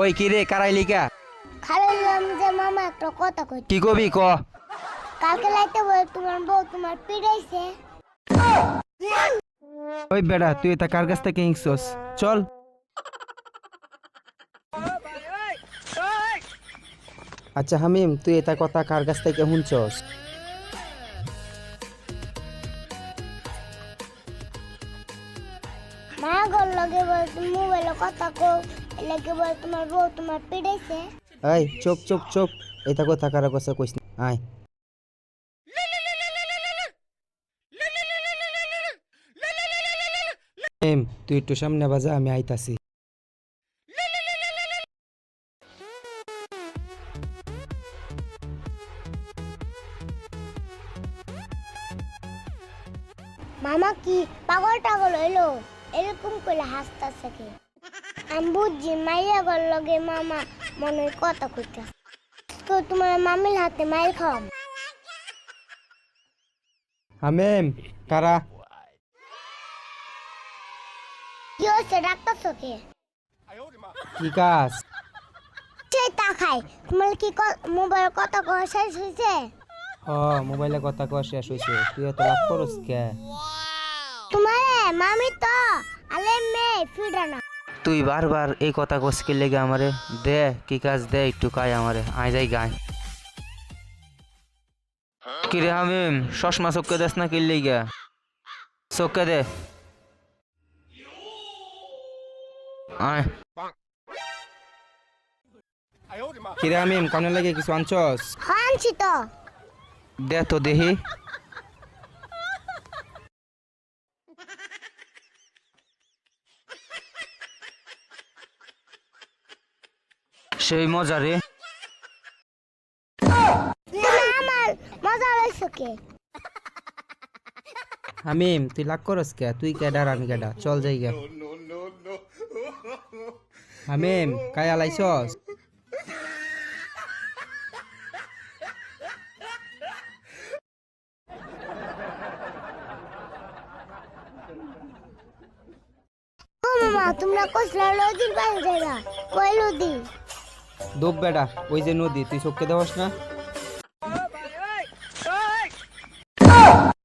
কই কি রে কারাইলি কা? খালাম যে মামা একটা কথা কই কি কবি ক? কালকে লাইতে বল তোমার বউ তোমার পিড়াইছে। ওই বেড়া তুই এটা কার কাছ থেকে হিংসস চল। আচ্ছা হামিম তুই এটা কথা কার কাছ থেকে শুনছস? মা গল লগে বলে মোবাইলে কথা কও। এলাকে বলে তোমার বউ তোমার পিড়াইছে এই চুপ চুপ চুপ। এটা কথা কার কাছে কইস না। আয়। এম তুই একটু সামনে বাজা আমি আইতাছি। মামা কি পাগল টাগল হইল? এরকম করে হাসতাছে কে? আমি বুঝছি মাইয়া গল লগে মামা মনে কথা কইতা। তো তোমার মামির হাতে মাইর খাওয়াম। হামিম কারা? কি হচ্ছে ডাক্তার কে? কি কাজ? সেই তা খাই। তোমার কি মোবাইল কথা কওয়া শেষ হয়েছে হ মোবাইলে কথা কওয়া শেষ হইছে। তুই এত লাভ করস কে? তোমার মামি তো আলে মেয়ে ফিডানা। তুই বারবার এই কথা কসকে লেগে আমারে? দে কি কাজ দে একটু কাই আমারে। আয় যাই গায়। কিরে হামিম চশমা চক্কে দেস না কিনলে গা চক্কে দে। আয়। কিরে হামিম কানে লাগে কিছু আনছস? হানছি তো। দে তো দেহি। সেই মজা রে। মজা হামিম তুই লাগ করস কে? তুই কেডার আমি কেডা চল যাই গে। হামিম কায়া লাইছস? ও মামা তোমরা কইলা নদীর পাশে যাইবা? কই নদী দোপ বেডা ওই যে নদী তুই চোখকে দেওয়াস না?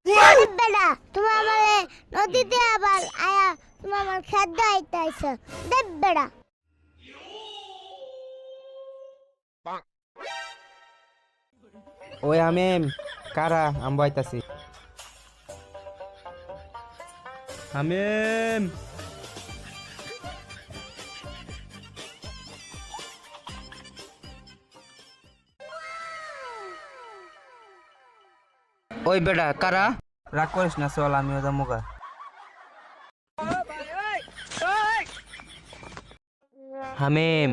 নদীর বেড়া তুমি আমারে নদীতে আবার আয়া তুমি আমার খাদ্য আইতে আইছো। দেব বেড়া ওই হামিম কারা? আমি বাইতাছি ওই বেটা কারা? রাগ করিস না চল আমি ওদের মুখা হামিম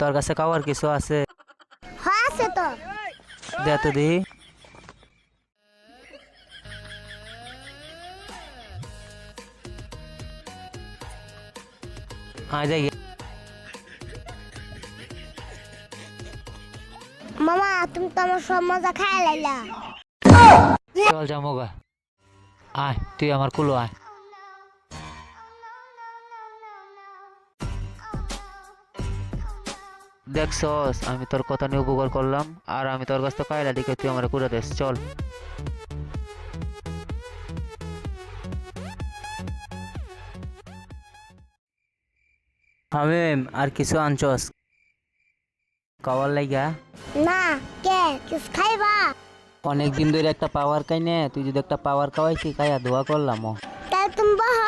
তোর কাছে খাওয়ার কিছু আছে? হ্যাঁ আছে তো। দে তো দিহি আয় যাই। মামা তুমি তো আমার সব মজা খাই লাইলা। চল জামোগা আয়, তুই আমার কুলো আয়। দেখছস, আমি তোর কথা নিয়ে উপকার করলাম, আর আমি তোর কাছ থেকে কায়লা দিকে তুই আমার করে দেস, চল। হামিম, আর কিছু আনছস? খাওয়ার লাগা? না, কে? কিস খাইবা? অনেক দিন ধরে একটা পাওয়ার খাই নে তুই যদি একটা পাওয়ার খাওয়াইছি খাইয়া দোয়া করলাম তাই তুমি বহ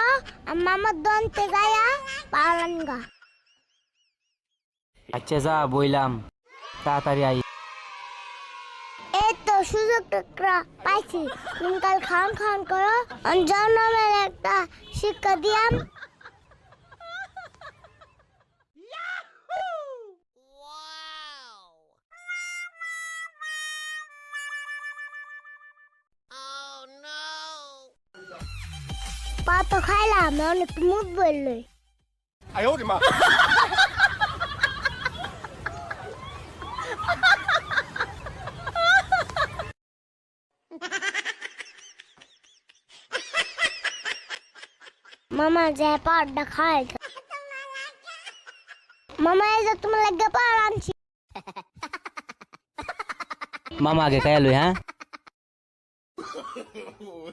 মামার দন্তে গায়া পালান গা। আচ্ছা যা বইলাম। তাড়াতাড়ি আই এই তো সুযোগ টুকরা পাইছি। তুমি কাল খান খান করো জন্মের একটা শিক্ষা দিয়াম। পা তো খাইলাম অনেক মুখ বলল। মামা যে পাড়টা খাই মামা এই যে তোমার লাগে পাড় আনছি। মামা খাইলো হ্যাঁ? খাইয়া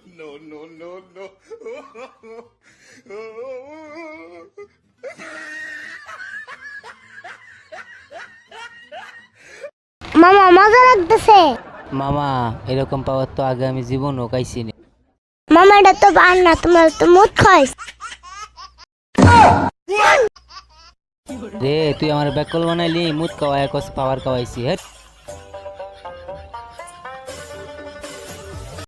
লই হ্যাঁ মামা মজা লাগতেছে। মামা এরকম পাওয়ার তো আগে আমি জীবনও খাইছি নি মামা এটা তো পার না তোমার তো মুখ খাইস রে তুই আমার ব্যাকল বানাইলি মুত খাওয়াই কস পাওয়ার খাওয়াইছি হ্যাঁ